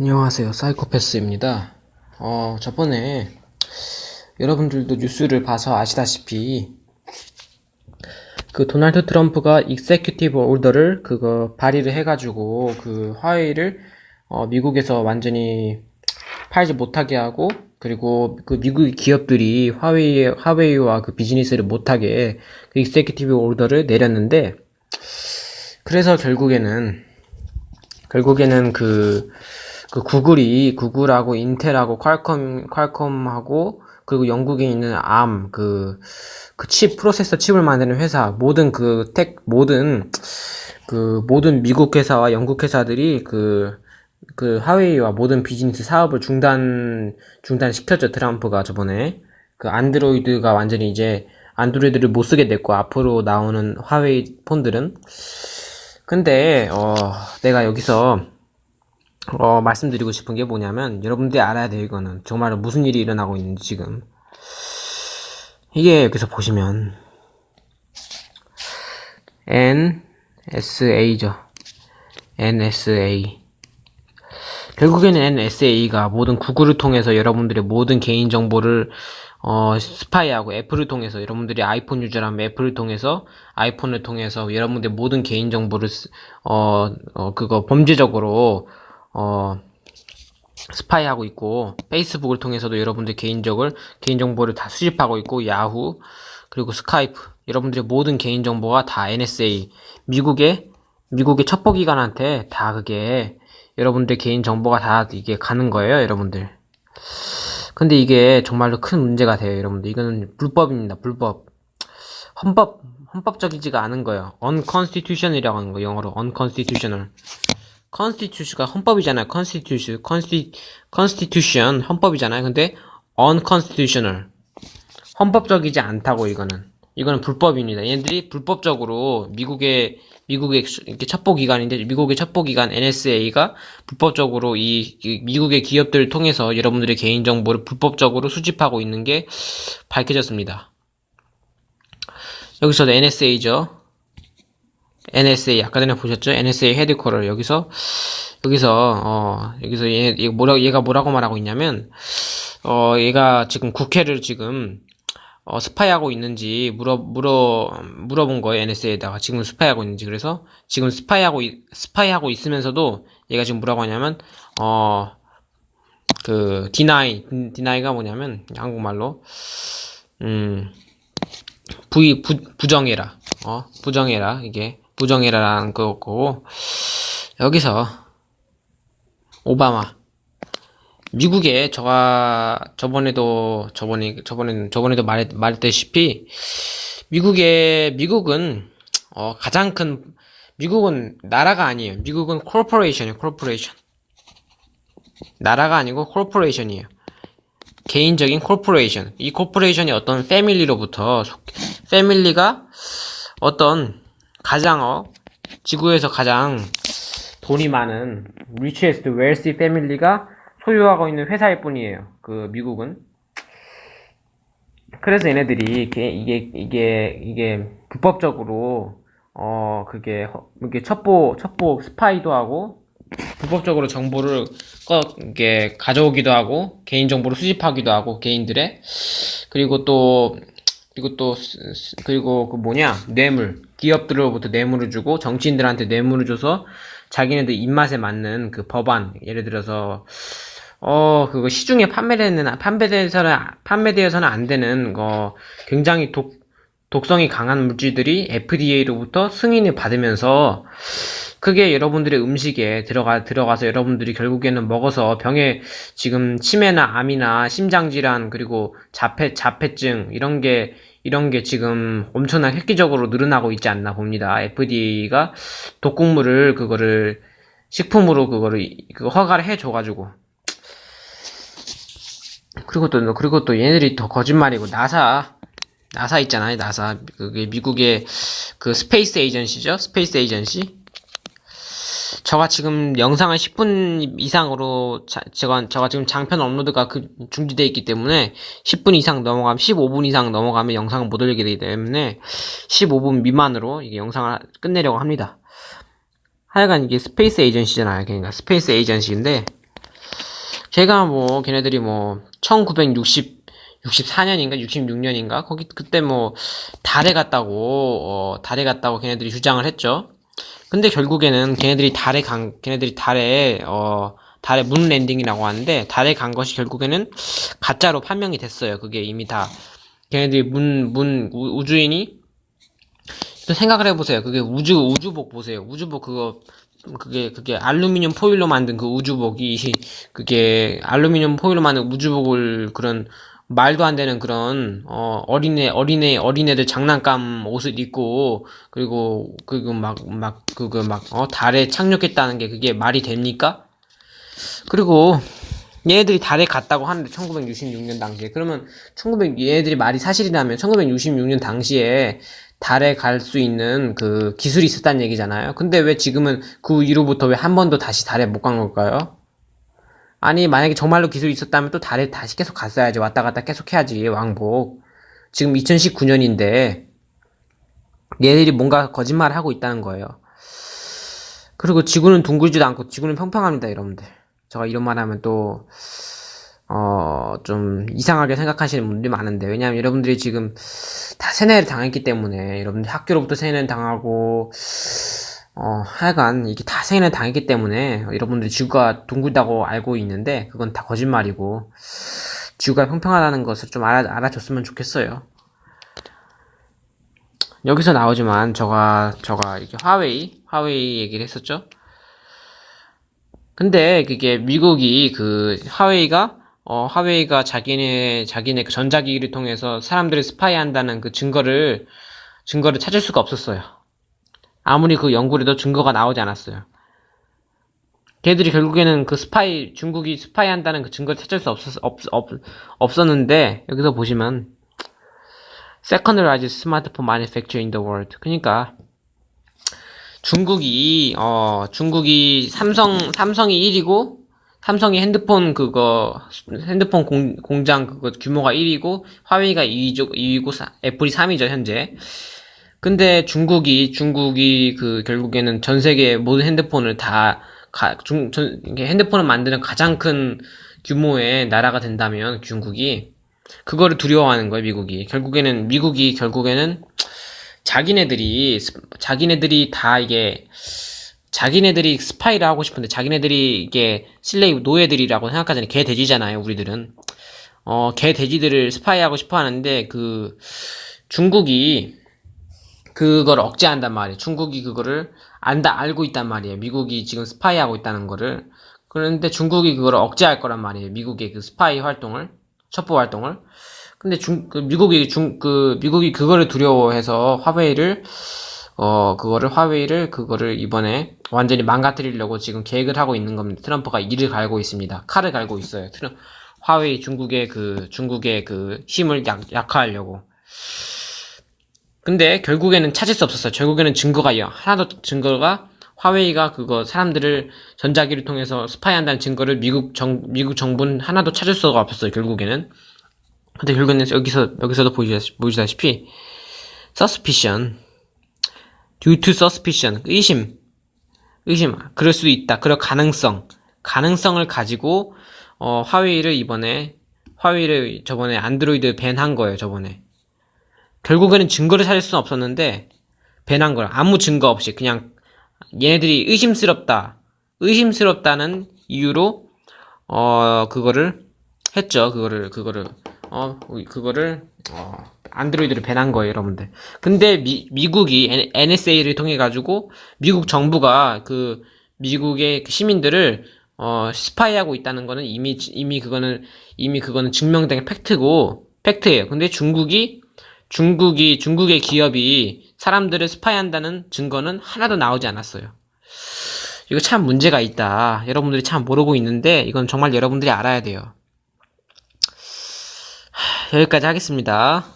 안녕하세요. 사이코패스입니다. 어, 저번에 여러분들도 뉴스를 봐서 아시다시피 그 도널드 트럼프가 익세큐티브 오더를 그거 발의를 해가지고 그 화웨이를 어, 미국에서 완전히 팔지 못하게 하고 그리고 그 미국 기업들이 화웨이 화웨이와 그 비즈니스를 못하게 그 익세큐티브 오더를 내렸는데 그래서 결국에는 결국에는 그, 그 구글이, 구글하고 인텔하고 퀄컴, 퀄컴하고, 그리고 영국에 있는 암, 그, 그 칩, 프로세서 칩을 만드는 회사, 모든 그 텍, 모든, 그, 모든 미국 회사와 영국 회사들이 그, 그 하웨이와 모든 비즈니스 사업을 중단, 중단시켰죠, 트럼프가 저번에. 그 안드로이드가 완전히 이제, 안드로이드를 못 쓰게 됐고, 앞으로 나오는 화웨이 폰들은. 근데 어 내가 여기서 어 말씀드리고 싶은 게 뭐냐면 여러분들이 알아야 돼요 이거는 정말 무슨 일이 일어나고 있는지 지금. 이게 여기서 보시면 NSA죠. NSA 결국에는 NSA가 모든 구글을 통해서 여러분들의 모든 개인 정보를 어, 스파이하고 애플을 통해서 여러분들이 아이폰 유저라면 애플을 통해서 아이폰을 통해서 여러분들의 모든 개인 정보를 어, 어 그거 범죄적으로 어 스파이하고 있고 페이스북을 통해서도 여러분들 개인적을 개인 정보를 다 수집하고 있고 야후 그리고 스카이프 여러분들의 모든 개인 정보가 다 NSA 미국의 미국의 첩보기관한테 다 그게 여러분들 개인 정보가 다 이게 가는 거예요 여러분들 근데 이게 정말로 큰 문제가 돼요, 여러분들. 이거는 불법입니다, 불법. 헌법, 헌법적이지가 않은 거예요. unconstitution이라고 하는 거, 영어로. unconstitutional. Constitution가 헌법이잖아요. constitution, constitution, 헌법이잖아요. 근데 unconstitutional. 헌법적이지 않다고, 이거는. 이거는 불법입니다. 얘들이 불법적으로 미국의 미국의 이렇게 첩보 기관인데 미국의 첩보 기관 NSA가 불법적으로 이, 이 미국의 기업들을 통해서 여러분들의 개인 정보를 불법적으로 수집하고 있는 게 밝혀졌습니다. 여기서 NSA죠. NSA 아까 전에 보셨죠? NSA 헤드쿼터 여기서 여기서 어 여기서 얘, 얘 뭐라 얘가 뭐라고 말하고 있냐면 어 얘가 지금 국회를 지금 어, 스파이하고 있는지 물어 물어 물어본 거예요 NSA에다가. 지금 스파이하고 있는지. 그래서 지금 스파이하고 스파이하고 있으면서도 얘가 지금 뭐라고 하냐면 어 그 디나이 디나이가 뭐냐면 한국말로 음 부, 부 부정해라. 어 부정해라. 이게 부정해라라는 거고 여기서 오바마 미국에 저가 저번에도 저번에 저번에 저번에도 말했, 말했다시피 미국의 미국은 어, 가장 큰 미국은 나라가 아니에요. 미국은 콜포레이션이에요. 콜포레이션. 나라가 아니고 콜포레이션이에요. 개인적인 콜포레이션. 이 콜포레이션이 어떤 패밀리로부터 패밀리가 어떤 가장 어 지구에서 가장 돈이 많은 richest wealthy 패밀리가 소유하고 있는 회사일 뿐이에요. 그 미국은. 그래서 얘네들이 이게 이게 이게 이게 불법적으로 어 그게 이게 첩보 첩보 스파이도 하고 불법적으로 정보를 꺼 이게 가져오기도 하고 개인 정보를 수집하기도 하고 개인들의 그리고 또 그리고 또 그리고 그 뭐냐 뇌물 기업들로부터 뇌물을 주고 정치인들한테 뇌물을 줘서 자기네들 입맛에 맞는 그 법안 예를 들어서 어, 그거 시중에 판매되는, 판매되어서는, 판매되어서는 안 되는, 거, 굉장히 독, 독성이 강한 물질들이 FDA로부터 승인을 받으면서, 그게 여러분들의 음식에 들어가, 들어가서 여러분들이 결국에는 먹어서 병에 지금 치매나 암이나 심장 질환, 그리고 자폐, 자폐증, 이런 게, 이런 게 지금 엄청나게 획기적으로 늘어나고 있지 않나 봅니다. FDA가 독극물을, 그거를, 식품으로 그거를, 그 허가를 해줘가지고. 그리고 또, 그리고 또 얘네들이 더 거짓말이고, 나사, 나사 있잖아요, 나사. 그게 미국의 그 스페이스 에이전시죠? 스페이스 에이전시? 저가 지금 영상을 10분 이상으로, 자, 제가, 제가 지금 장편 업로드가 그 중지되어 있기 때문에 10분 이상 넘어가면, 15분 이상 넘어가면 영상을 못 올리게 되기 때문에 15분 미만으로 이게 영상을 끝내려고 합니다. 하여간 이게 스페이스 에이전시잖아요. 그러니까 스페이스 에이전시인데, 제가 뭐 걔네들이 뭐 1960, 64년인가 66년인가 거기 그때 뭐 달에 갔다고 어, 달에 갔다고 걔네들이 주장을 했죠. 근데 결국에는 걔네들이 달에 간 걔네들이 달에 어 달에 문 랜딩이라고 하는데 달에 간 것이 결국에는 가짜로 판명이 됐어요. 그게 이미 다 걔네들이 문 문 우주인이 또 생각을 해보세요. 그게 우주 우주복 보세요. 우주복 그거 그게 그게 알루미늄 포일로 만든 그 우주복이 그게 알루미늄 포일로 만든 우주복을 그런 말도 안 되는 그런 어 어린애 어린애 어린애들 장난감 옷을 입고 그리고 그거 막막 그거 막 어 달에 착륙했다는 게 그게 말이 됩니까? 그리고 얘네들이 달에 갔다고 하는데 1966년 당시에 그러면 1900 얘네들이 말이 사실이라면 1966년 당시에 달에 갈 수 있는 그 기술이 있었다는 얘기잖아요. 근데 왜 지금은 그 이후부터 왜 한 번도 다시 달에 못 간 걸까요? 아니 만약에 정말로 기술이 있었다면 또 달에 다시 계속 갔어야지 왔다 갔다 계속 해야지 왕복. 지금 2019년인데 얘들이 뭔가 거짓말을 하고 있다는 거예요. 그리고 지구는 둥글지도 않고 지구는 평평합니다, 여러분들. 제가 이런 말 하면 또, 어, 좀 이상하게 생각하시는 분들이 많은데, 왜냐하면 여러분들이 지금 다 세뇌를 당했기 때문에, 여러분들 학교로부터 세뇌를 당하고, 어, 하여간 이게 다 세뇌를 당했기 때문에, 여러분들이 지구가 둥글다고 알고 있는데, 그건 다 거짓말이고, 지구가 평평하다는 것을 좀 알아, 알아줬으면 좋겠어요. 여기서 나오지만, 저가, 저가, 이렇게 화웨이, 화웨이 얘기를 했었죠? 근데 그게 미국이 그 하웨이가 어 하웨이가 자기네 자기네 그 전자기기를 통해서 사람들을 스파이한다는 그 증거를 증거를 찾을 수가 없었어요. 아무리 그 연구를 해도 증거가 나오지 않았어요. 걔들이 결국에는 그 스파이 중국이 스파이 한다는 그 증거를 찾을 수 없었 없, 없, 없었는데 여기서 보시면 second largest smartphone manufacturer in the world. 그러니까 중국이 어 중국이 삼성 삼성이 1위고 삼성이 핸드폰 그거 핸드폰 공, 공장 그거 규모가 1위고 화웨이가 2위죠 2위고 사, 애플이 3위죠 현재. 근데 중국이 중국이 그 결국에는 전 세계 모든 핸드폰을 다 가, 중, 전, 핸드폰을 만드는 가장 큰 규모의 나라가 된다면 중국이 그거를 두려워하는 거예요 미국이 결국에는 미국이 결국에는 자기네들이 자기네들이 다 이게 자기네들이 스파이를 하고 싶은데 자기네들이 이게 슬레이브 노예들이라고 생각하잖아요. 개 돼지잖아요. 우리들은 어개 돼지들을 스파이하고 싶어 하는데 그 중국이 그걸 억제한단 말이에요. 중국이 그거를 안다 알고 있단 말이에요. 미국이 지금 스파이하고 있다는 거를 그런데 중국이 그걸 억제할 거란 말이에요. 미국의 그 스파이 활동을 첩보 활동을 근데 중, 그 미국이 중, 그, 미국이 그거를 두려워해서 화웨이를, 어, 그거를, 화웨이를, 그거를 이번에 완전히 망가뜨리려고 지금 계획을 하고 있는 겁니다. 트럼프가 이를 갈고 있습니다. 칼을 갈고 있어요. 트럼, 화웨이 중국의 그, 중국의 그 힘을 약, 약화하려고. 근데 결국에는 찾을 수 없었어요. 결국에는 증거가, 하나도 증거가 화웨이가 그거 사람들을 전자기를 통해서 스파이한다는 증거를 미국 정, 미국 정부는 하나도 찾을 수가 없었어요. 결국에는. 근데 결국에는 여기서 여기서도 보시다시피, 보시다시피 suspicion. due to suspicion. 의심. 의심. 그럴 수도 있다. 그럴 가능성. 가능성을 가지고 어, 화웨이를 이번에 화웨이를 저번에 안드로이드 밴한 거예요 저번에 결국에는 증거를 찾을 수는 없었는데 밴한 거예요 아무 증거 없이 그냥 얘네들이 의심스럽다 의심스럽다는 이유로 어 그거를 했죠 그거를 그거를 어, 그거를, 어, 안드로이드를 배난 거예요, 여러분들. 근데 미, 미국이 NSA를 통해 가지고 미국 정부가 그 미국의 그 시민들을 어, 스파이하고 있다는 거는 이미 이미 그거는 이미 그거는 증명된 팩트고 팩트예요. 근데 중국이 중국이 중국의 기업이 사람들을 스파이한다는 증거는 하나도 나오지 않았어요. 이거 참 문제가 있다. 여러분들이 참 모르고 있는데 이건 정말 여러분들이 알아야 돼요. 여기까지 하겠습니다.